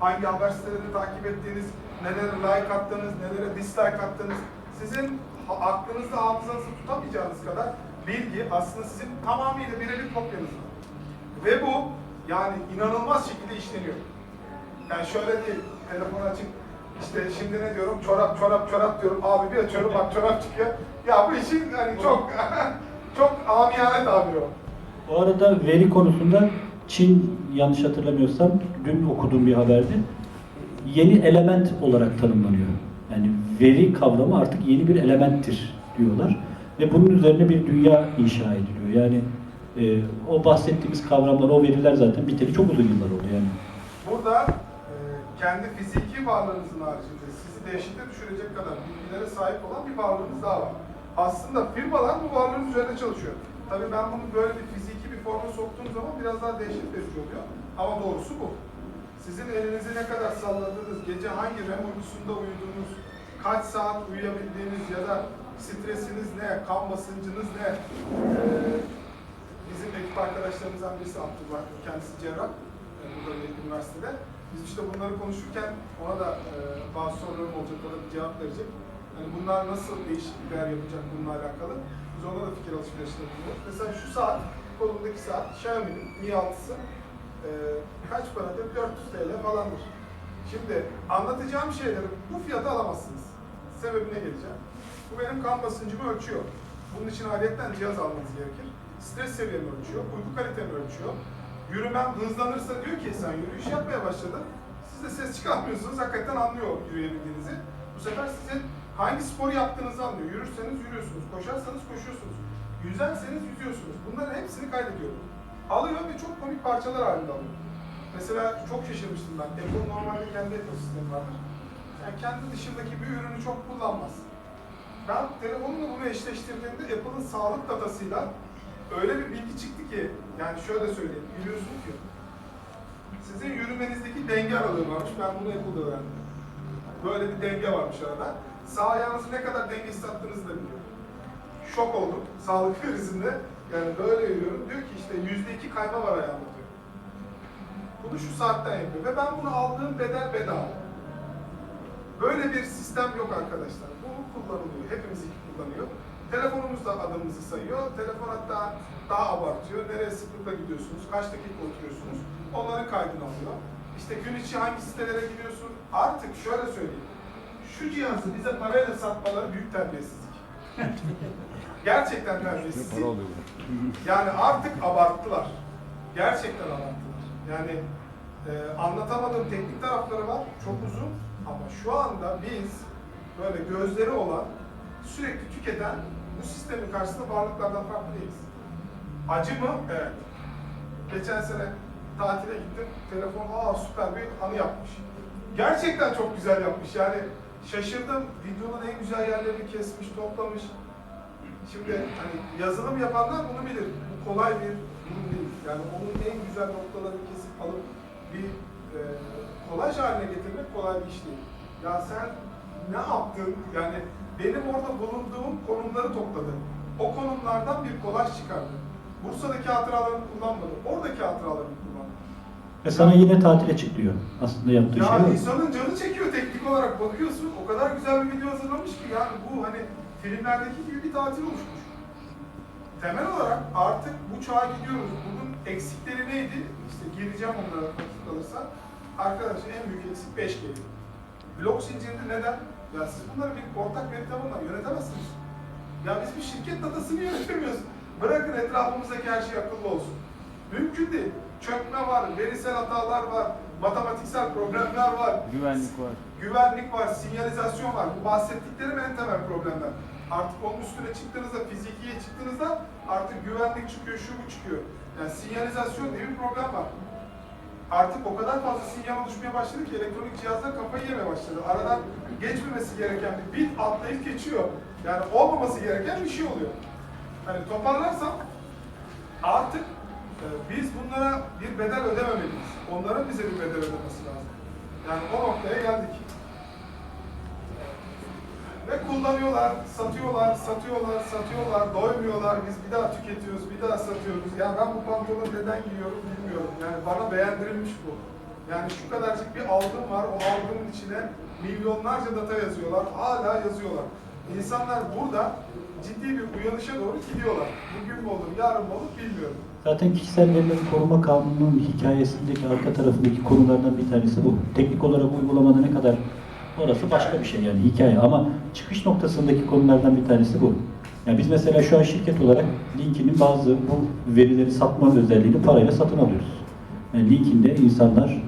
hangi haber sitelerini takip ettiğiniz, nelere like attığınız, nelere dislike attığınız, sizin aklınızda hafızanızı tutamayacağınız kadar bilgi aslında sizin tamamıyla birebir kopyanız. Ve bu yani inanılmaz şekilde işleniyor. Yani şöyle değil, telefon açık, işte şimdi ne diyorum, çorap çorap çorap diyorum, abi bir açıyorum bak çorap çıkıyor. Ya bu işin hani çok, çok amiyane tabiri o. Bu arada veri konusunda Çin yanlış hatırlamıyorsam dün okuduğum bir haberde yeni element olarak tanımlanıyor. Yani veri kavramı artık yeni bir elementtir diyorlar ve bunun üzerine bir dünya inşa ediliyor. Yani e, o bahsettiğimiz kavramlar, o veriler zaten biteli çok uzun yıllar oldu yani. Burada e, kendi fiziki varlığınızın haricinde sizi dehşete düşürecek kadar bilgilere sahip olan bir varlığınız daha var. Aslında firmalar bu varlığın üzerine çalışıyor. Tabii ben bunu böyle bir fiziki bir forma soktuğum zaman biraz daha dehşet verici oluyor. Ama doğrusu bu. Sizin elinizi ne kadar salladığınız, gece hangi REM uykusunda uyuduğunuz, kaç saat uyuyabildiğiniz ya da stresiniz ne, kan basıncınız ne, e, bizim ekip arkadaşlarımızdan birisi Abdullah, kendisi cerrah, e, burada bir üniversitede. Biz işte bunları konuşurken ona da e, bazı sorularım olacak, o da bir cevap verecek. Yani bunlar nasıl değişiklikler yapacak bununla alakalı. Biz ona da fikir alışverişinde bulunuyoruz. Mesela şu saat, kolumdaki saat, Xiaomi'nin Mi 6'sı e, kaç paradır? 400 TL falandır. Şimdi anlatacağım şeyleri bu fiyata alamazsınız. Sebebine geleceğim. Bu benim kan basıncımı ölçüyor. Bunun için ayrıyetten cihaz almanız gerekir. Stres seviyemi ölçüyor, uyku kalitemi ölçüyor. Yürümem hızlanırsa diyor ki sen yürüyüş yapmaya başladın. Siz de ses çıkartmıyorsunuz, hakikaten anlıyor yürüyebildiğinizi. Bu sefer sizin hangi spor yaptığınızı anlıyor. Yürürseniz yürüyorsunuz, koşarsanız koşuyorsunuz. Yüzerseniz yüzüyorsunuz. Bunların hepsini kaydediyor. Alıyor ve çok komik parçalar halinde alıyor. Mesela çok şaşırmıştım ben. Apple normalde kendi ekosistemi vardır. Yani kendi dışındaki bir ürünü çok kullanmaz. Ben telefonumla bunu eşleştirdiğimde Apple'ın sağlık datasıyla öyle bir bilgi çıktı ki, yani şöyle söyleyeyim, biliyorsun ki sizin yürümenizdeki denge aralığı varmış, ben bunu Apple'da öğrendim. Böyle bir denge varmış arada. Sağ ayağınızı ne kadar dengesiz attığınızı da biliyorum. Şok oldum sağlık krizinde. Yani böyle yürüyorum. Diyor ki işte yüzde iki kayma var ayağımda diyor. Bunu şu saatten yapıyor. Ve ben bunu aldığım bedel bedava. Böyle bir sistem yok arkadaşlar. Bu kullanılıyor. Hepimiz kullanıyor. Telefonumuz da adımızı sayıyor. Telefon hatta daha abartıyor. Nereye sıklıkla gidiyorsunuz, kaç dakika oturuyorsunuz. Onların kaydını alıyor. İşte gün içi hangi sitelere gidiyorsun. Artık şöyle söyleyeyim. Şu cihazı bize parayla satmaları büyük terbiyesizlik. Gerçekten terbiyesizlik. Yani artık abarttılar. Gerçekten abarttılar. Yani e, anlatamadığım teknik tarafları var, çok uzun. Ama şu anda biz böyle gözleri olan, sürekli tüketen bu sistemin karşısında varlıklardan farklı değiliz. Acı mı? Evet. Geçen sene tatile gittim, telefon aa süper bir anı yapmış. Gerçekten çok güzel yapmış yani şaşırdım. Videonun en güzel yerlerini kesmiş, toplamış. Şimdi hani yazılım yapanlar bunu bilir. Bu kolay bir durum değil. Yani onun en güzel noktalarını kesip alıp bir e, kolaj haline getirmek kolay bir iş değil. Ya sen ne yaptın? Yani benim orada bulunduğum konumları topladı. O konumlardan bir kolaj çıkardı. Bursa'daki hatıralarını kullanmadı. Oradaki hatıralarını kullandı. Ve sana yine tatile çık diyor. Aslında yaptığı Ya şey o. insanın canı çekiyor teknik olarak bakıyorsun. O kadar güzel bir video hazırlamış ki yani bu hani filmlerdeki gibi bir tatil oluşmuş. Temel olarak artık bu çağa gidiyoruz. Bunun eksikleri neydi? İşte gireceğim onlara vakit kalırsa. Arkadaşlar en büyük eksik 5 g Blok zincirinde neden? Ya siz bunları bir ortak veri tabanına yönetemezsiniz. Ya biz bir şirket datasını yönetemiyoruz. Bırakın etrafımızdaki her şey akıllı olsun. Mümkün değil. Çökme var, verisel hatalar var, matematiksel problemler var, Güvenlik var. güvenlik var, sinyalizasyon var. Bu bahsettiklerim en temel problemler. Artık onun üstüne çıktığınızda, fizikiye çıktığınızda artık güvenlik çıkıyor, şu bu çıkıyor. Yani sinyalizasyon diye bir problem var. Artık o kadar fazla sinyal oluşmaya başladı ki elektronik cihazlar kafayı yemeye başladı. Aradan geçmemesi gereken bir bit atlayıp geçiyor. Yani olmaması gereken bir şey oluyor. Hani toparlarsam artık e, biz bunlara bir bedel ödememeliyiz. Onların bize bir bedel ödemesi lazım. Yani o noktaya geldik. Ve kullanıyorlar, satıyorlar, satıyorlar, satıyorlar, doymuyorlar. Biz bir daha tüketiyoruz, bir daha satıyoruz. Ya ben bu pantolonu neden giyiyorum bilmiyorum. Yani bana beğendirilmiş bu. Yani şu kadarcık bir algım var, o algının içine milyonlarca data yazıyorlar, hala yazıyorlar. İnsanlar burada ciddi bir uyanışa doğru gidiyorlar. Bugün mü olur, yarın mı olur bilmiyorum. Zaten kişisel verileri koruma kanununun hikayesindeki arka tarafındaki konulardan bir tanesi bu. Teknik olarak uygulamada ne kadar orası başka bir şey yani hikaye ama çıkış noktasındaki konulardan bir tanesi bu. Yani biz mesela şu an şirket olarak LinkedIn'in bazı bu verileri satma özelliğini parayla satın alıyoruz. Yani LinkedIn'de insanlar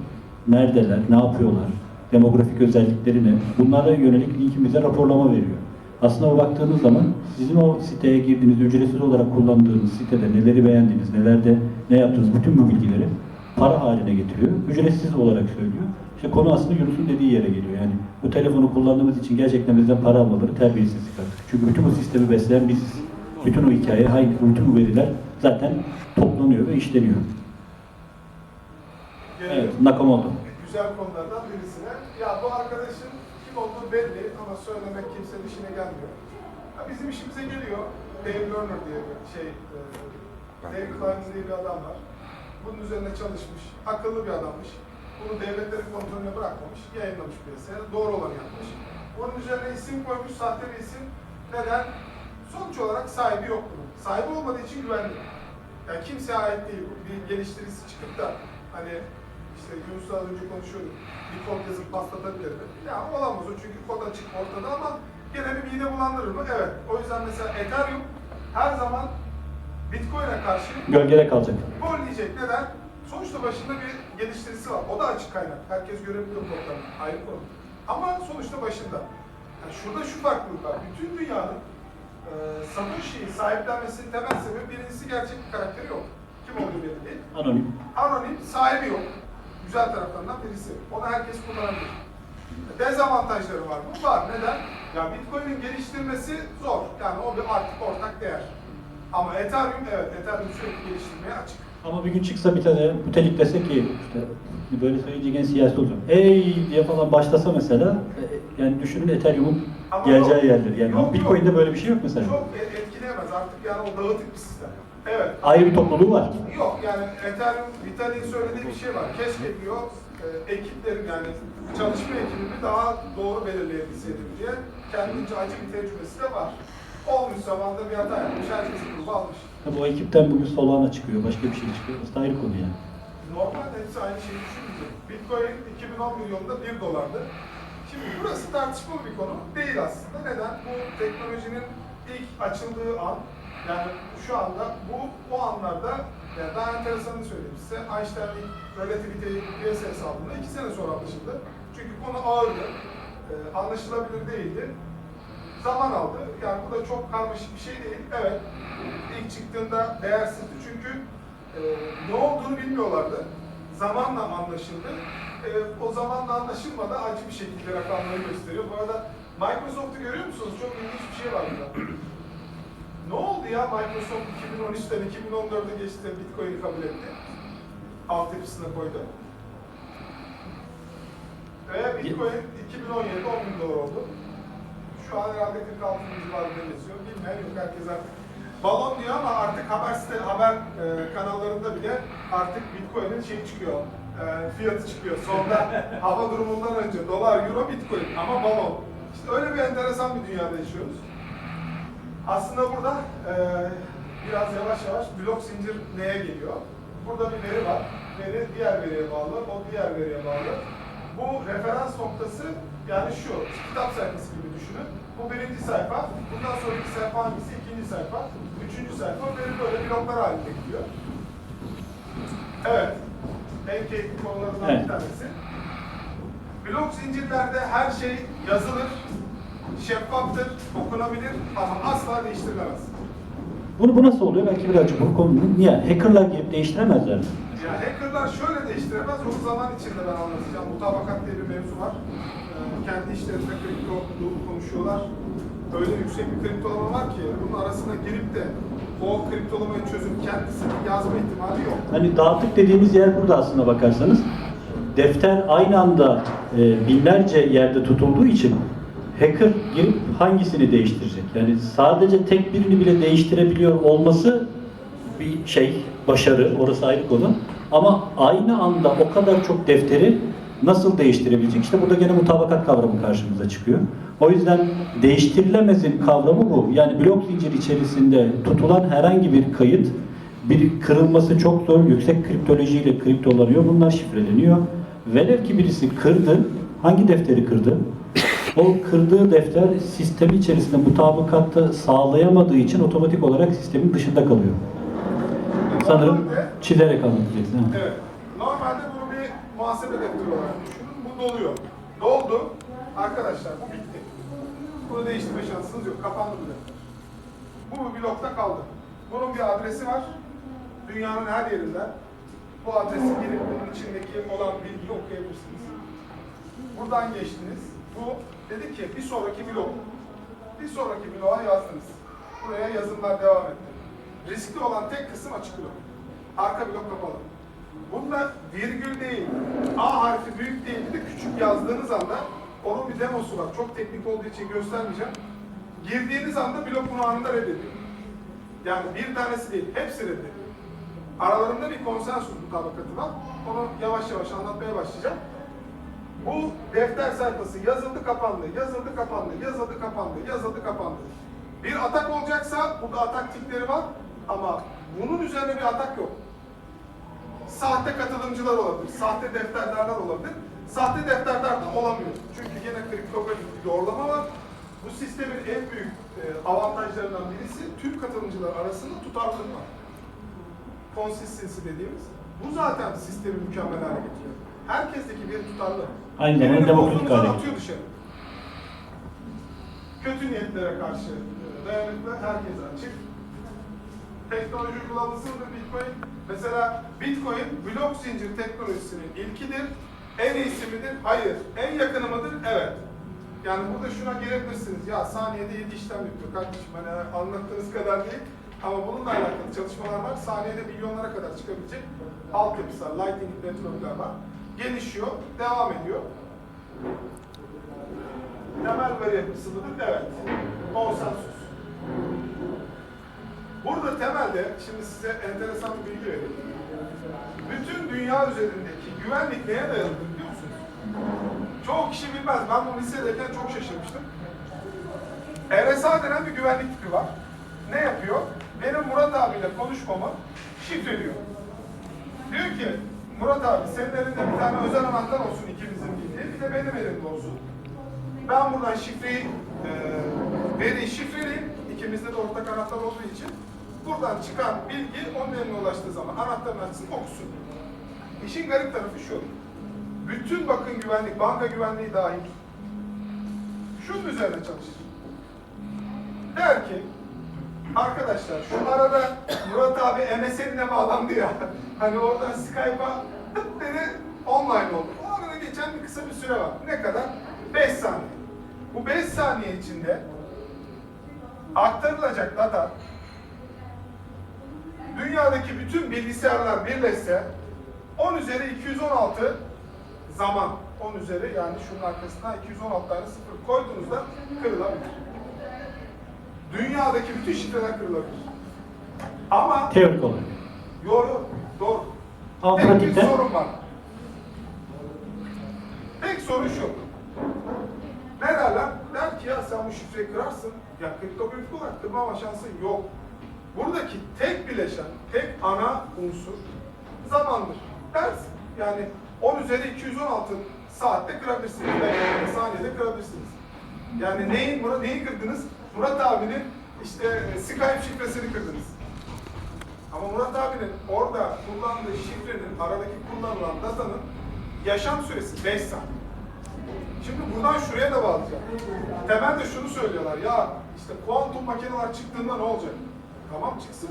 neredeler, ne yapıyorlar, demografik özellikleri ne, bunlara yönelik LinkedIn bize raporlama veriyor. Aslında baktığınız zaman sizin o siteye girdiğiniz, ücretsiz olarak kullandığınız sitede neleri beğendiğiniz, nelerde ne yaptığınız bütün bu bilgileri para haline getiriyor. Ücretsiz olarak söylüyor. İşte konu aslında Yunus'un dediği yere geliyor. Yani bu telefonu kullandığımız için gerçekten bizden para almaları terbiyesizlik artık. Çünkü bütün bu sistemi besleyen biziz. Bütün o hikaye, bütün bu veriler zaten toplanıyor ve işleniyor. Gelelim Evet, Nakamoto. güzel konulardan birisine. Ya bu arkadaşın kim olduğu belli ama söylemek kimsenin işine gelmiyor. Ya bizim işimize geliyor. Dave Lerner diye bir şey, e, Dave Klein diye bir adam var. Bunun üzerine çalışmış, akıllı bir adammış. Bunu devletlerin kontrolüne bırakmamış, yayınlamış piyasaya. Doğru olanı yapmış. Bunun üzerine isim koymuş, sahte bir isim. Neden? Sonuç olarak sahibi yok bunun. Sahibi olmadığı için güvenli. Yani kimseye ait değil. bu. Bir geliştiricisi çıkıp da hani işte Yunus'la az önce konuşuyorduk. Bir kod yazıp patlatabilir mi? Ya olamaz o çünkü kod açık ortada ama gene bir mide bulandırır mı? Evet. O yüzden mesela Ethereum her zaman Bitcoin'e karşı Gölgede kalacak. gol diyecek. Neden? Sonuçta başında bir geliştiricisi var. O da açık kaynak. Herkes görebiliyor kodlarını. Ayrı konu. Ama sonuçta başında. Yani şurada şu farklılık var. Bütün dünyanın e, Satoshi'yi sahiplenmesinin temel sebebi birincisi gerçek bir karakteri yok. Kim olduğu belli değil. Anonim. Anonim sahibi yok. Güzel taraflarından birisi. Onu herkes kullanabilir. Dezavantajları var mı? Var. Neden? Ya Bitcoin'in geliştirmesi zor. Yani o bir artık ortak değer. Ama Ethereum evet Ethereum sürekli geliştirmeye açık. Ama bir gün çıksa bir tane mütelik dese ki işte böyle söyleyince gene siyasi olacak. Ey diye falan başlasa mesela e, yani düşünün Ethereum'un Ama geleceği yok. yerler. Yani Yok, Bitcoin'de yok. böyle bir şey yok mesela. Çok e- etkileyemez artık yani o dağıtık bir sistem. Evet. Ayrı bir topluluğu var. Yok yani Ethereum, Vitalik'in söylediği bir şey var. Keşke diyor e, ekiplerin yani çalışma ekibini daha doğru belirleyebilseydim diye kendince acı bir tecrübesi de var. Olmuş zamanda bir hata yapmış, herkes grubu almış. Tabii o ekipten bugün Solana çıkıyor, başka bir şey çıkıyor. Aslında ayrı konu yani. Normalde hepsi aynı şeyi düşünmeyecek. Bitcoin 2011 yılında 1 dolardı. Şimdi burası tartışmalı bir konu değil aslında. Neden? Bu teknolojinin ilk açıldığı an, yani şu anda bu o anlarda yani daha enteresanını söyleyeyim size. Einstein ilk relativiteyi piyasaya saldığında 2 sene sonra anlaşıldı. Çünkü konu ağırdı, e, anlaşılabilir değildi. Zaman aldı. Yani bu da çok karmaşık bir şey değil. Evet, ilk çıktığında değersizdi çünkü e, ne olduğunu bilmiyorlardı. Zamanla anlaşıldı. E, o zamanla anlaşılmadı acı bir şekilde rakamları gösteriyor. Bu arada Microsoft'u görüyor musunuz? Çok ilginç bir şey var burada. ne oldu ya Microsoft 2013'ten 2014'e geçti Bitcoin'i kabul etti. Altyapısına koydu. Ve Bitcoin 2017'de 10 bin dolar oldu. Şu an herhalde 46 bin civarında geziyor. Bilmeyen yok herkes artık. Balon diyor ama artık haber site, haber e, kanallarında bile artık Bitcoin'in şeyi çıkıyor. E, fiyatı çıkıyor. Sonda hava durumundan önce dolar, euro, Bitcoin ama balon. İşte öyle bir enteresan bir dünyada yaşıyoruz. Aslında burada e, biraz yavaş yavaş blok zincir neye geliyor? Burada bir veri var. Veri diğer veriye bağlı, o diğer veriye bağlı. Bu referans noktası yani şu, kitap sayfası. Bu birinci sayfa, bundan sonraki sayfa hangisi? İkinci sayfa, üçüncü sayfa, veri böyle bloklar halinde gidiyor. Evet, en keyifli konularından Evet. bir tanesi. Blok zincirlerde her şey yazılır, şeffaftır, okunabilir ama asla değiştirilemez. Bunu bu nasıl oluyor? Belki birazcık bu konunun niye? Hackerlar gelip değiştiremezler mi? Ya hackerlar şöyle değiştiremez, onu zaman içinde ben anlatacağım. Mutabakat diye bir mevzu var. Ee, kendi işlerinde kripto konuşuyorlar. Öyle yüksek bir kriptolama var ki bunun arasına girip de o kriptolamayı çözüp kendisini yazma ihtimali yok. Hani dağıtık dediğimiz yer burada aslına bakarsanız. Defter aynı anda e, binlerce yerde tutulduğu için hacker girip hangisini değiştirecek? Yani sadece tek birini bile değiştirebiliyor olması bir şey, başarı, orası ayrı konu. Ama aynı anda o kadar çok defteri nasıl değiştirebilecek? İşte burada gene mutabakat kavramı karşımıza çıkıyor. O yüzden değiştirilemezin kavramı bu. Yani blok zincir içerisinde tutulan herhangi bir kayıt bir kırılması çok zor. Yüksek kriptolojiyle kriptolanıyor. Bunlar şifreleniyor. Velev ki birisi kırdı. Hangi defteri kırdı? O kırdığı defter sistemi içerisinde mutabakatta sağlayamadığı için otomatik olarak sistemin dışında kalıyor. Sanırım çizerek anlatacaksın. Evet. Normalde muhasebe defteri olarak düşünün. Bu doluyor. Doldu. Arkadaşlar bu bitti. Bunu değiştirme şansınız yok. Kapandı bu defter. Bu bir blokta kaldı. Bunun bir adresi var. Dünyanın her yerinden bu adresi girip bunun içindeki olan bilgiyi okuyabilirsiniz. Buradan geçtiniz. Bu dedi ki bir sonraki blok. Bir sonraki bloğa yazdınız. Buraya yazımlar devam etti. Riskli olan tek kısım açık blok. Arka blok kapalı. Bunda virgül değil, A harfi büyük değil de küçük yazdığınız anda onun bir demosu var. Çok teknik olduğu için göstermeyeceğim. Girdiğiniz anda blok bunu anında reddediyor. Yani bir tanesi değil, hepsi reddediyor. Aralarında bir konsensus mutabakatı var. Onu yavaş yavaş anlatmaya başlayacağım. Bu defter sayfası yazıldı kapandı, yazıldı kapandı, yazıldı kapandı, yazıldı kapandı. Bir atak olacaksa burada atak tipleri var ama bunun üzerine bir atak yok. Sahte katılımcılar olabilir, sahte defterlerden olabilir. Sahte defterlerden olamıyor. Çünkü yine kriptografik bir doğrulama var. Bu sistemin en büyük e, avantajlarından birisi tüm katılımcılar arasında tutarlılık var. Consistency dediğimiz. Bu zaten sistemi mükemmel hale getiriyor. Herkesteki bir tutarlı. Aynı zamanda demokratik hale atıyor dışarı. Kötü niyetlere karşı e, dayanıklı herkese açık. Teknoloji uygulamasıdır Bitcoin. Mesela Bitcoin blok zincir teknolojisinin ilkidir. En iyisi midir? Hayır. En yakını mıdır? Evet. Yani burada şuna girebilirsiniz. Ya saniyede 7 işlem yapıyor kardeşim. Hani anlattığınız kadar değil. Ama bununla alakalı çalışmalar var. Saniyede milyonlara kadar çıkabilecek altyapısal, lightning network'ler var. Gelişiyor, devam ediyor. Temel veri yapısı? Evet. Konsensus. Burada temelde, şimdi size enteresan bir bilgi vereyim. Bütün dünya üzerindeki güvenlik neye dayalıdır biliyor musunuz? Çoğu kişi bilmez. Ben bu lisedeyken çok şaşırmıştım. RSA denen bir güvenlik tipi var. Ne yapıyor? Benim Murat abiyle konuşmamı şifreliyor. Diyor ki, Murat abi senin elinde bir tane özel anahtar olsun ikimizin bildiği, bir de benim elimde olsun. Ben buradan şifreyi, e, veriyi şifreleyeyim. İkimizde de ortak anahtar olduğu için. Buradan çıkan bilgi onun eline ulaştığı zaman anahtarını açsın, okusun. İşin garip tarafı şu. Bütün bakın güvenlik, banka güvenliği dahil. Şunun üzerine çalışır. Der ki, arkadaşlar şu arada Murat abi MSN'ine bağlandı ya. Hani oradan Skype'a tıp dedi online oldu. O arada geçen bir kısa bir süre var. Ne kadar? 5 saniye. Bu 5 saniye içinde aktarılacak data dünyadaki bütün bilgisayarlar birleşse 10 üzeri 216 zaman 10 üzeri yani şunun arkasına 216 tane sıfır koyduğunuzda kırılabilir. Dünyadaki bütün şifreler kırılabilir. Ama Teorik olarak. Doğru, doğru. Ama Tek bir sorun var. Tek sorun şu. Ne derler? Der ki ya sen bu şifreyi kırarsın. Ya kriptografik olarak kırmama şansın yok. Buradaki tek bileşen, tek ana unsur zamandır. Dersin. Yani 10 üzeri 216 saatte kırabilirsiniz. Belki saniyede kırabilirsiniz. Yani Murat, neyi kırdınız? Murat abinin işte Skype şifresini kırdınız. Ama Murat abinin orada kullandığı şifrenin, aradaki kullanılan datanın yaşam süresi 5 saniye. Şimdi buradan şuraya da bağlayacağım. Temelde şunu söylüyorlar, ya işte kuantum makineler çıktığında ne olacak? Tamam çıksın.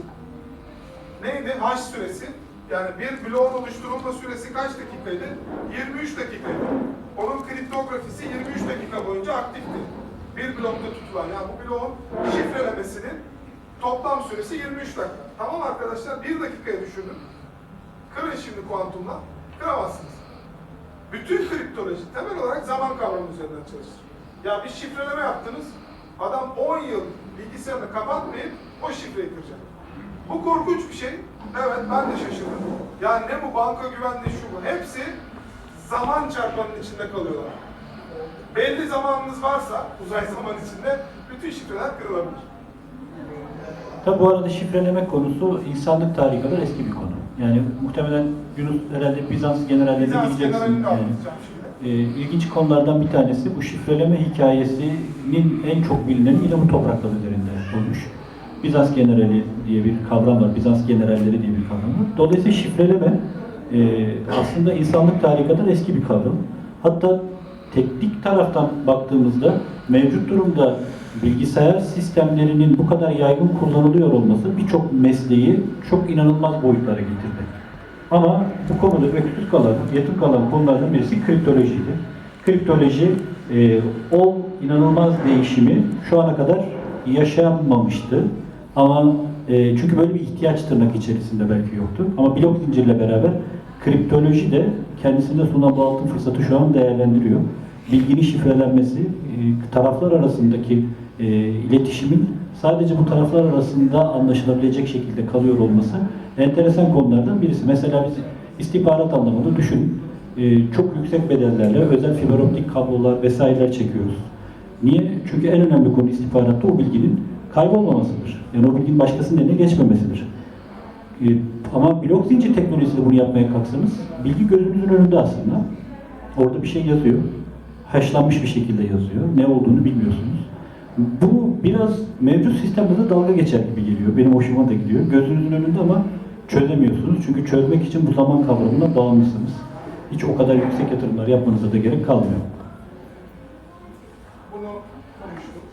Neydi? H süresi. Yani bir bloğun oluşturulma süresi kaç dakikaydı? 23 dakikaydı. Onun kriptografisi 23 dakika boyunca aktifti. Bir blokta tutulan, yani bu bloğun şifrelemesinin toplam süresi 23 dakika. Tamam arkadaşlar, bir dakikaya düşürün. Kırın şimdi kuantumla, kıramazsınız. Bütün kriptoloji temel olarak zaman kavramı üzerinden çalışır. Ya bir şifreleme yaptınız, adam 10 yıl bilgisayarını kapatmayıp o şifreyi kıracak. Bu korkunç bir şey. Evet ben de şaşırdım. Ya ne bu banka güvenliği şu bu. Hepsi zaman çarpanının içinde kalıyorlar. Belli zamanınız varsa uzay zaman içinde bütün şifreler kırılabilir. Tabi bu arada şifreleme konusu insanlık tarihi kadar eski bir konu. Yani muhtemelen Yunus herhalde Bizans generallerine Bizans gideceksin. generalini Yani. Ee, ilginç konulardan bir tanesi bu şifreleme hikayesinin en çok bilinen yine bu topraklar üzerinde olmuş. Bizans generali diye bir kavram var. Bizans generalleri diye bir kavram var. Dolayısıyla şifreleme e, aslında insanlık tarihi kadar eski bir kavram. Hatta teknik taraftan baktığımızda mevcut durumda bilgisayar sistemlerinin bu kadar yaygın kullanılıyor olması birçok mesleği çok inanılmaz boyutlara getirdi. Ama bu konuda öksüz kalan, yatık kalan konulardan birisi kriptolojiydi. Kriptoloji e, o inanılmaz değişimi şu ana kadar yaşanmamıştı. Ama e, çünkü böyle bir ihtiyaç tırnak içerisinde belki yoktu. Ama blok zincirle beraber kriptoloji de kendisinde sunan bu altın fırsatı şu an değerlendiriyor. Bilginin şifrelenmesi, e, taraflar arasındaki e, iletişimin sadece bu taraflar arasında anlaşılabilecek şekilde kalıyor olması enteresan konulardan birisi. Mesela biz istihbarat anlamında düşün, e, çok yüksek bedellerle özel fiber optik kablolar vesaireler çekiyoruz. Niye? Çünkü en önemli konu istihbaratta o bilginin kaybolmamasıdır. Yani o bilginin başkasının eline geçmemesidir. E, ama blok zincir teknolojisiyle bunu yapmaya kalksanız bilgi gözünüzün önünde aslında. Orada bir şey yazıyor. Haşlanmış bir şekilde yazıyor. Ne olduğunu bilmiyorsunuz. Bu biraz mevcut sistemde dalga geçer gibi geliyor. Benim hoşuma da gidiyor. Gözünüzün önünde ama çözemiyorsunuz. Çünkü çözmek için bu zaman kavramına bağımlısınız. Hiç o kadar yüksek yatırımlar yapmanıza da gerek kalmıyor. Bunu konuştuk.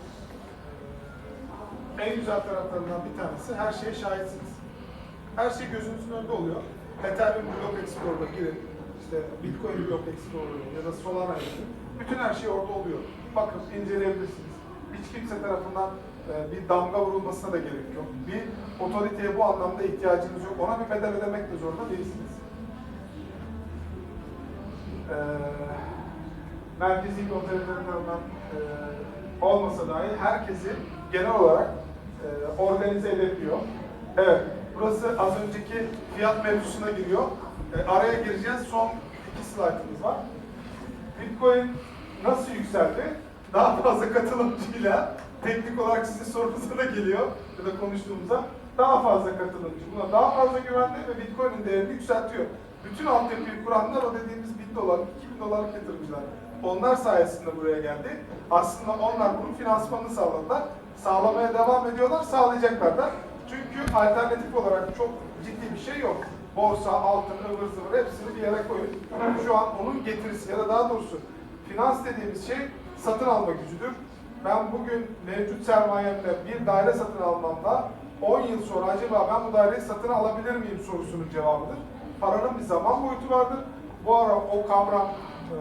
En güzel taraflarından bir tanesi her şeye şahitsiniz. Her şey gözünüzün önünde oluyor. Ethereum Block Explorer'a girin, işte Bitcoin Block Explorer'a ya da Solana'ya girin. Bütün her şey orada oluyor. Bakın inceleyebilirsiniz. Hiç kimse tarafından e, bir damga vurulmasına da gerek yok. Bir otoriteye bu anlamda ihtiyacınız yok. Ona bir bedel ödemek de zorunda değilsiniz. Ee, merkezi otoriteler e, olmasa dahi herkesi genel olarak e, organize edebiliyor. Evet, burası az önceki fiyat mevzusuna giriyor. E, araya gireceğiz. Son iki slaytımız var. Bitcoin nasıl yükseldi? Daha fazla katılımcıyla teknik olarak sizin sorunuza da geliyor ya da konuştuğumuzda daha fazla katılımcı. Buna daha fazla güvendi ve Bitcoin'in değerini yükseltiyor. Bütün altyapıyı kuranlar o dediğimiz 1000 dolarlık, 2000 dolarlık yatırımcılar. Onlar sayesinde buraya geldi. Aslında onlar bunun finansmanını sağladılar. Sağlamaya devam ediyorlar, sağlayacaklar da. Çünkü alternatif olarak çok ciddi bir şey yok. Borsa, altın, ıvır zıvır hepsini bir yere koyun. Şu an onun getirisi ya da daha doğrusu finans dediğimiz şey satın alma gücüdür. Ben bugün mevcut sermayemle bir daire satın almamda 10 yıl sonra acaba ben bu daireyi satın alabilir miyim sorusunun cevabıdır. Paranın bir zaman boyutu vardır. Bu ara o kavram e,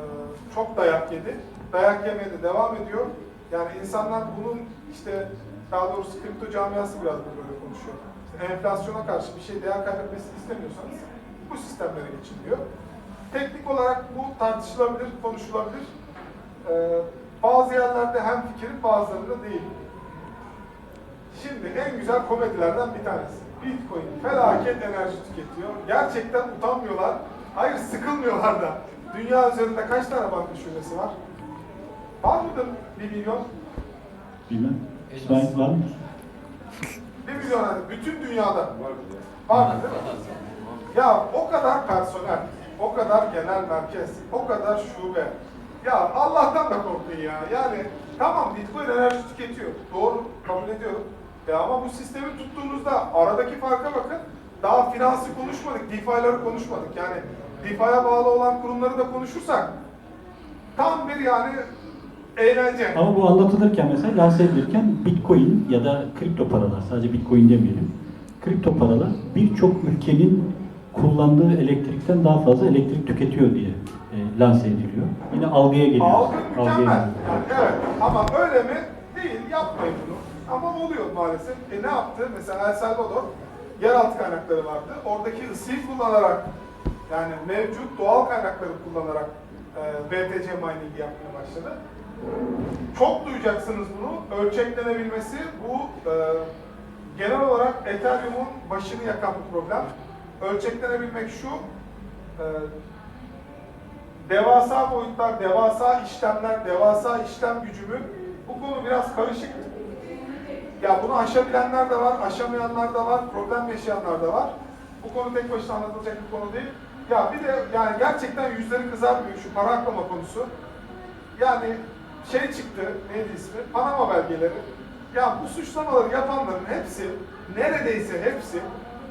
çok dayak yedi. Dayak yemeye de devam ediyor. Yani insanlar bunun işte daha doğrusu kripto camiası biraz da böyle konuşuyor. İşte enflasyona karşı bir şey değer kaybetmesini istemiyorsanız bu sistemlere geçin diyor. Teknik olarak bu tartışılabilir, konuşulabilir. Ee, bazı yerlerde hem fikrim bazılarında değil. Şimdi en güzel komedilerden bir tanesi. Bitcoin felaket enerji tüketiyor. Gerçekten utanmıyorlar. Hayır sıkılmıyorlar da. Dünya üzerinde kaç tane banka şubesi var? Var mıdır bir milyon? Bilmem. İsmail var mı? Bir milyon hani bütün dünyada. Var mı değil mi? Ya o kadar personel, o kadar genel merkez, o kadar şube. Ya Allah'tan da korkun ya. Yani tamam Bitcoin enerji tüketiyor. Doğru, kabul ediyorum. Ya ama bu sistemi tuttuğunuzda aradaki farka bakın. Daha finansı konuşmadık, DeFi'ları konuşmadık. Yani DeFi'ye bağlı olan kurumları da konuşursak tam bir yani eğlence. Ama bu anlatılırken mesela lanse edilirken Bitcoin ya da kripto paralar, sadece Bitcoin demeyelim. Kripto paralar birçok ülkenin kullandığı elektrikten daha fazla elektrik tüketiyor diye e, lanse ediliyor. Yine algıya geliyor. Algı Algıya mükemmel. geliyor. Yani evet ama öyle mi? Değil. Yapmayın bunu. Ama oluyor maalesef. E ne yaptı? Mesela El Salvador yeraltı kaynakları vardı. Oradaki ısıyı kullanarak yani mevcut doğal kaynakları kullanarak e, BTC mining yapmaya başladı. Çok duyacaksınız bunu. Ölçeklenebilmesi bu e, genel olarak Ethereum'un başını yakan bir problem. Ölçeklenebilmek şu, e, devasa boyutlar, devasa işlemler, devasa işlem gücü mü? Bu konu biraz karışık. Ya bunu aşabilenler de var, aşamayanlar da var, problem yaşayanlar da var. Bu konu tek başına anlatılacak bir konu değil. Ya bir de yani gerçekten yüzleri kızarmıyor şu para aklama konusu. Yani şey çıktı, neydi ismi? Panama belgeleri. Ya bu suçlamaları yapanların hepsi, neredeyse hepsi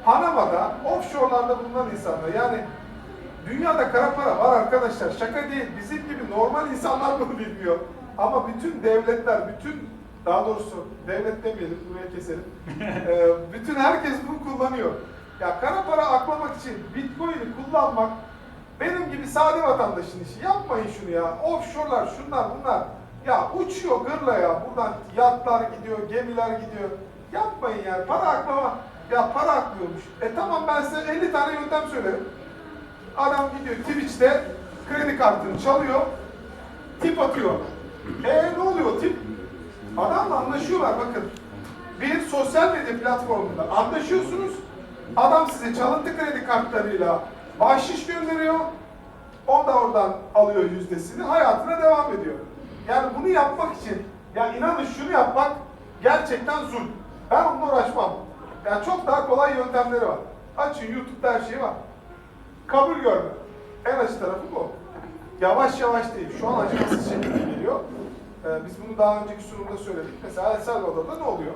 Panama'da, offshore'larda bulunan insanlar. Yani dünyada kara para var arkadaşlar. Şaka değil. Bizim gibi normal insanlar bunu bilmiyor. Ama bütün devletler, bütün daha doğrusu devlet demeyelim, buraya keselim. Ee, bütün herkes bunu kullanıyor. Ya kara para aklamak için Bitcoin'i kullanmak benim gibi sade vatandaşın işi. Yapmayın şunu ya. Offshore'lar, şunlar bunlar. Ya uçuyor gırla ya. Buradan yatlar gidiyor, gemiler gidiyor. Yapmayın yani. Para aklama. Ya para aklıyormuş. E tamam ben size 50 tane yöntem söylerim. Adam gidiyor Twitch'te kredi kartını çalıyor. Tip atıyor. E ne oluyor tip? Adamla anlaşıyorlar bakın. Bir sosyal medya platformunda anlaşıyorsunuz. Adam size çalıntı kredi kartlarıyla bahşiş gönderiyor. O da oradan alıyor yüzdesini, hayatına devam ediyor. Yani bunu yapmak için, ya inanın şunu yapmak gerçekten zul. Ben onunla uğraşmam. Yani çok daha kolay yöntemleri var. Açın YouTube'da her şey var. Kabul görme. En acı tarafı bu. Yavaş yavaş değil. Şu an acımasız şekilde geliyor. Ee, biz bunu daha önceki sunumda söyledik. Mesela El Salvador'da ne oluyor?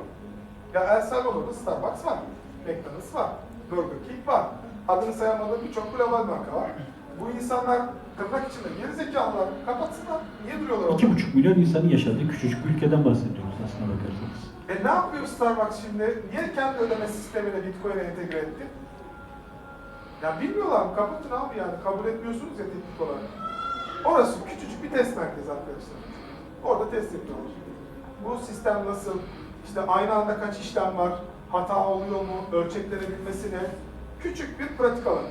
Ya El Salvador'da Starbucks var. McDonald's var. Burger King var. Adını sayamadığım birçok global marka var. Bu insanlar tırnak içinde geri zekalılar kapatsınlar. Niye duruyorlar orada? 2,5 milyon insanın yaşadığı küçücük bir ülkeden bahsediyoruz aslında bakarsanız. E ne yapıyor Starbucks şimdi? Niye kendi ödeme sistemine Bitcoin'e entegre etti? Ya bilmiyorlar mı? Kapatın abi yani. Kabul etmiyorsunuz ya teknik olarak. Orası küçücük bir test merkezi arkadaşlar. Orada test yapıyorlar. Bu sistem nasıl? İşte aynı anda kaç işlem var? Hata oluyor mu? Ölçeklenebilmesi ne? Küçük bir pratik alanı.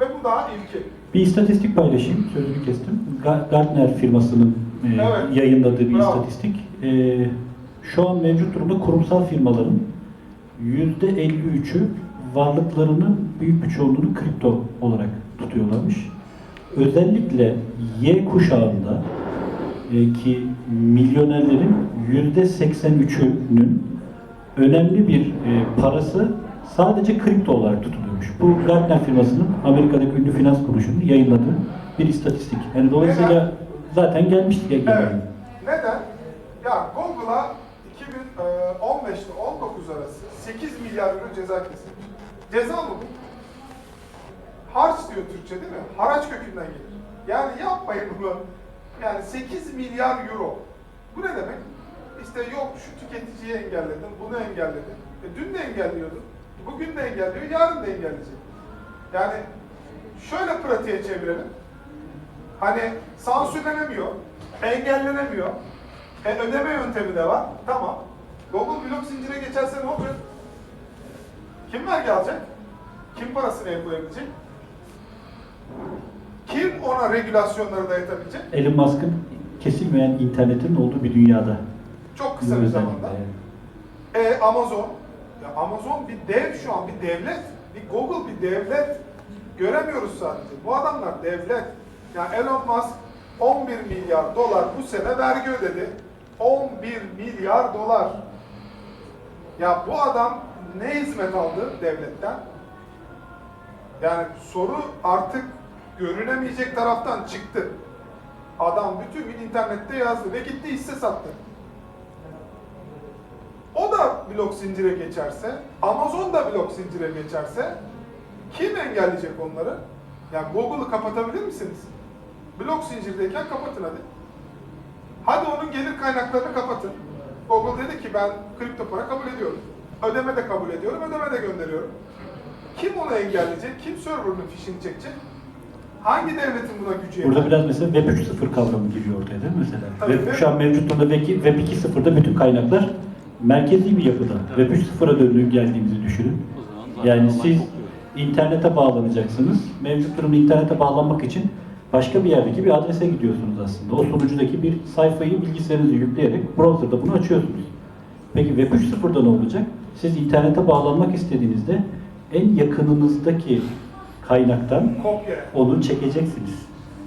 Ve bu daha ilki. Bir istatistik paylaşayım, sözünü kestim. Ga- Gartner firmasının e, Evet. yayınladığı bir Bravo. istatistik. E, şu an mevcut durumda kurumsal firmaların %53'ü varlıklarının büyük bir çoğunluğunu kripto olarak tutuyorlarmış. Özellikle Y kuşağında e, ki milyonerlerin %83'ünün önemli bir e, parası sadece kripto olarak tutuluyormuş. Bu Gartner firmasının Amerika'daki ünlü finans kuruluşunun yayınladığı bir istatistik. Yani dolayısıyla zaten gelmiştik ya Evet. Neden? Ya Google'a 2015 ile 19 arası 8 milyar euro ceza kesilmiş. Ceza mı bu? Harç diyor Türkçe değil mi? Haraç kökünden gelir. Yani yapmayın bunu. Yani 8 milyar euro. Bu ne demek? İşte yok şu tüketiciyi engelledin, bunu engelledin. E dün de engelliyordun. Bugün de engelliyor, yarın da engelleyecek. Yani şöyle pratiğe çevirelim. Hani sansürlenemiyor, engellenemiyor. E, ödeme yöntemi de var. Tamam. Google blok zincire geçerse ne olacak? Kim vergi alacak? Kim parasını koyabilecek? Kim ona regülasyonları dayatabilecek? Elon Musk'ın kesilmeyen internetin olduğu bir dünyada. Çok kısa bir zamanda. E, Amazon. Ya Amazon bir dev şu an, bir devlet. Bir Google bir devlet. Göremiyoruz sadece. Bu adamlar devlet. Yani Elon Musk 11 milyar dolar bu sene vergi ödedi. 11 milyar dolar. Ya bu adam ne hizmet aldı devletten? Yani soru artık görünemeyecek taraftan çıktı. Adam bütün gün internette yazdı ve gitti hisse sattı. O da blok zincire geçerse, Amazon da blok zincire geçerse kim engelleyecek onları? Yani Google'ı kapatabilir misiniz? Blok zincirdeyken kapatın hadi. Hadi onun gelir kaynaklarını kapatın. Google dedi ki ben kripto para kabul ediyorum. Ödeme de kabul ediyorum, ödeme de gönderiyorum. Kim onu engelleyecek? Kim server'ının fişini çekecek? Hangi devletin buna gücü yeter? Burada biraz mesela Web 3.0 kavramı giriyor ortaya değil mi mesela? Tabii, Web, şu an mevcut durumda Web 2.0'da bütün kaynaklar merkezi bir yapıda. Web 3.0'a döndüğüm geldiğimizi düşünün. O zaman zaten Yani siz internete bağlanacaksınız. Mevcut durumda internete bağlanmak için başka bir yerdeki bir adrese gidiyorsunuz aslında. O sunucudaki bir sayfayı bilgisayarınıza yükleyerek browser'da bunu açıyorsunuz. Peki Web 3.0'da ne olacak? Siz internete bağlanmak istediğinizde en yakınınızdaki kaynaktan onu çekeceksiniz.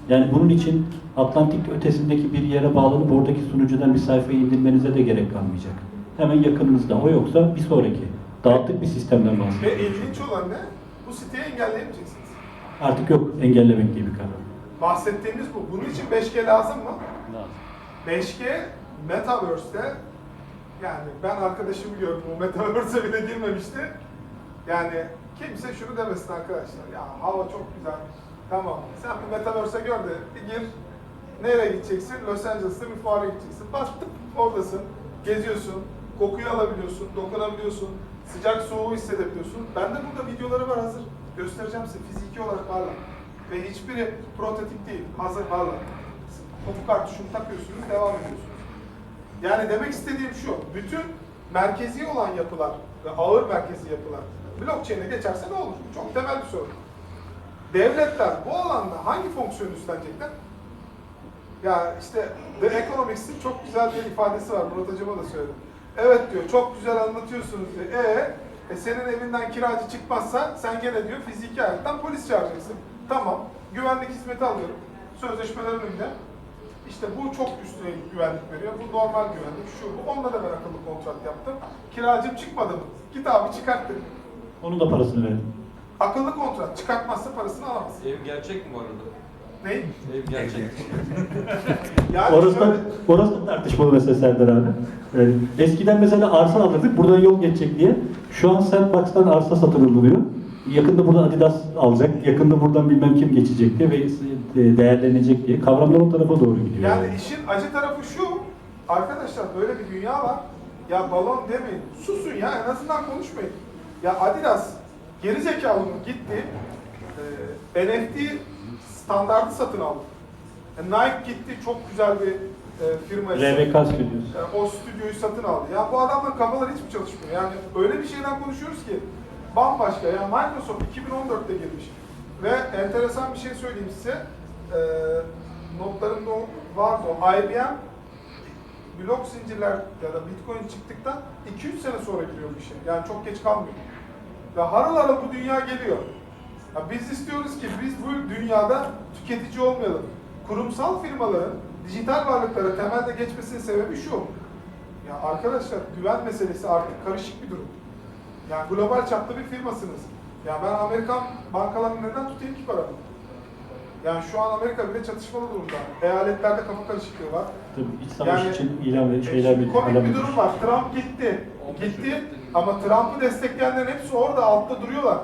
Yani bunun için Atlantik ötesindeki bir yere bağlanıp oradaki sunucudan bir sayfayı indirmenize de gerek kalmayacak. Hemen yakınınızda. O yoksa bir sonraki. Dağıttık bir sistemden Ve bahsediyoruz. ilginç olan ne? Bu siteyi engelleyemeyeceksiniz. Artık yok engellemek diye bir kavram. Bahsettiğimiz bu. Bunun için 5G lazım mı? 5G Metaverse'te yani ben arkadaşımı gördüm o Metaverse'e bile girmemişti. Yani kimse şunu demesin arkadaşlar. Ya hava çok güzel. Tamam. Sen bir Metaverse'e gör de bir gir. Nereye gideceksin? Los Angeles'ta bir fuara gideceksin. Bastık oradasın. Geziyorsun. Kokuyu alabiliyorsun. Dokunabiliyorsun. Sıcak soğuğu hissedebiliyorsun. Bende burada videoları var hazır. Göstereceğim size fiziki olarak varlar. Ve hiçbiri prototip değil. Hazır varlar. Topu kartuşunu takıyorsunuz, devam ediyorsunuz. Yani demek istediğim şu, bütün merkezi olan yapılar ve ağır merkezi yapılar blockchain'e geçerse ne olur? Çok temel bir soru. Devletler bu alanda hangi fonksiyonu üstlenecekler? Ya işte The Economics'in çok güzel bir ifadesi var, Murat Hocam'a da söyledim. Evet diyor, çok güzel anlatıyorsunuz diyor. E, e senin evinden kiracı çıkmazsa sen gene diyor fiziki hayattan polis çağıracaksın. Tamam, güvenlik hizmeti alıyorum. Sözleşmeler önünde. İşte bu çok üstüne güvenlik veriyor. Bu normal güvenlik. Şu bu. Onunla da ben akıllı kontrat yaptım. Kiracım çıkmadı mı? Git abi çıkart dedim. Onun da parasını verin. Akıllı kontrat. Çıkartmazsa parasını alamaz. Ev gerçek mi bu arada? Ne? Ev gerçek. Yani Orası da, orası da tartışmalı mesele Serdar abi. Yani eskiden mesela arsa alırdık, buradan yol geçecek diye. Şu an Sandbox'tan arsa satın alınıyor. Yakında buradan Adidas alacak, yakında buradan bilmem kim geçecek diye ve e, değerlenecek diye. Kavramlar o tarafa doğru gidiyor. Yani işin acı tarafı şu, arkadaşlar böyle bir dünya var. Ya balon demeyin, susun ya en azından konuşmayın. Ya Adidas geri zekalı mı gitti, e, NFT standartı satın aldı. E, Nike gitti çok güzel bir e, firma. RBK stüdyosu. E, o stüdyoyu satın aldı. Ya bu adamların kafaları hiç mi çalışmıyor? Yani öyle bir şeyden konuşuyoruz ki bambaşka. Ya Microsoft 2014'te girmiş. Ve enteresan bir şey söyleyeyim size. E, notlarımda vardı o. IBM blok zincirler ya da Bitcoin çıktıktan 200 sene sonra giriyor bir şey. Yani çok geç kalmıyor. Ve harıl harıl bu dünya geliyor. Ya biz istiyoruz ki biz bu dünyada tüketici olmayalım. Kurumsal firmaların dijital varlıklara temelde geçmesinin sebebi şu. Ya arkadaşlar güven meselesi artık karışık bir durum. Yani global çapta bir firmasınız. Ya ben Amerikan bankalarını neden tutayım ki paramı? Yani şu an Amerika bile çatışmalı durumda. Eyaletlerde kafa karışıklığı var. Tabii iç savaş Yani- için ilan ve E, şeyler bir komik bir durum var. Trump gitti. 15 Gitti ama Trump'ı destekleyenlerin hepsi orada altta duruyorlar.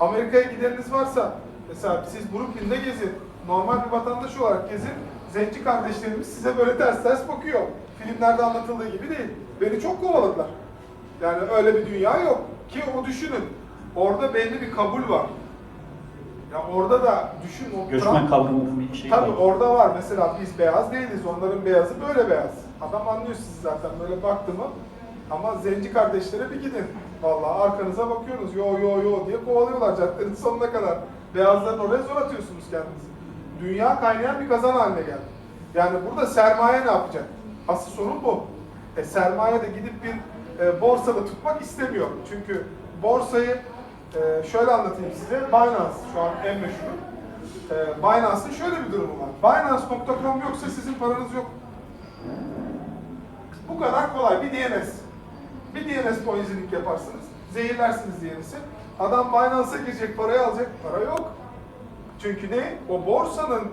Amerika'ya gideniniz varsa mesela siz Brooklyn'de gezin. Normal bir vatandaş olarak gezin. Zenci kardeşlerimiz size böyle ters ters bakıyor. Filmlerde anlatıldığı gibi değil. Beni çok kovaladılar. Yani öyle bir dünya yok. Ki o düşünün. Orada belli bir kabul var. Ya orada da düşün o Göçmen kavramının bir şeyi Tabii var. orada var. Mesela biz beyaz değiliz. Onların beyazı böyle beyaz. Adam anlıyor sizi zaten böyle baktı mı. Ama zenci kardeşlere bir gidin. Vallahi arkanıza bakıyorsunuz. Yo yo yo diye kovalıyorlar caddenin sonuna kadar. Beyazların oraya zor atıyorsunuz kendinizi. Dünya kaynayan bir kazan haline geldi. Yani burada sermaye ne yapacak? Asıl sorun bu. E, sermaye de gidip bir e, borsada tutmak istemiyor. Çünkü borsayı e, şöyle anlatayım size. Binance şu an en meşhur. E, Binance'ın şöyle bir durumu var. Binance.com yoksa sizin paranız yok. Bu kadar kolay. Bir DNS. Bir DNS poisoning yaparsınız. Zehirlersiniz DNS'i. Adam Binance'a girecek, parayı alacak. Para yok. Çünkü ne? O borsanın